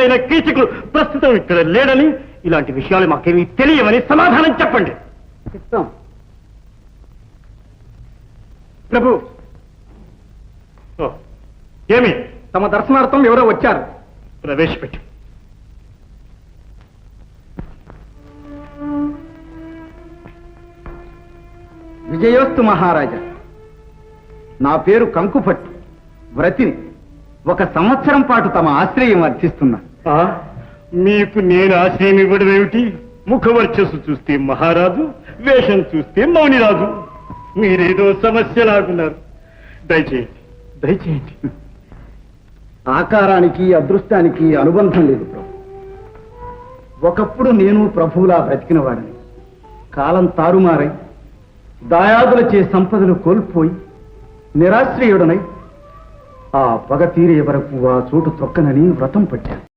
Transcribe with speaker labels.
Speaker 1: ధర్మాత్ముడైన కీచకుడు ప్రస్తుతం ఇక్కడ లేడని ఇలాంటి విషయాలు మాకేమీ తెలియవని సమాధానం చెప్పండి.
Speaker 2: చిత్తం ప్రభు.
Speaker 1: ఏమి?
Speaker 2: తమ దర్శనార్థం ఎవరో వచ్చారు.
Speaker 1: ప్రవేశపెట్టు.
Speaker 2: విజయోస్తు మహారాజా నా పేరు కంకుపట్టు. వ్రతిని ఒక సంవత్సరం పాటు తమ ఆశ్రయం అర్థిస్తున్నా
Speaker 1: ఆ, మీకు నేను ఆశ్రయం ఇవ్వడం ఏమిటి? ముఖవర్చస్సు చూస్తే మహారాజు వేషం చూస్తే మౌనిరాజు. మీరేదో సమస్య లాగున్నారు. దయచేయండి. దయచేయండి.
Speaker 2: ఆకారానికి అదృష్టానికి అనుబంధం లేదు ప్రభు. ఒకప్పుడు నేను ప్రభువులా బ్రతికినవాడిని. కాలం తారుమారై దాయాదులచే సంపదలు కోల్పోయి నిరాశ్రయుడనై ఆ పగ తీరే వరకు ఆ చోటు తొక్కనని వ్రతం పట్టాను.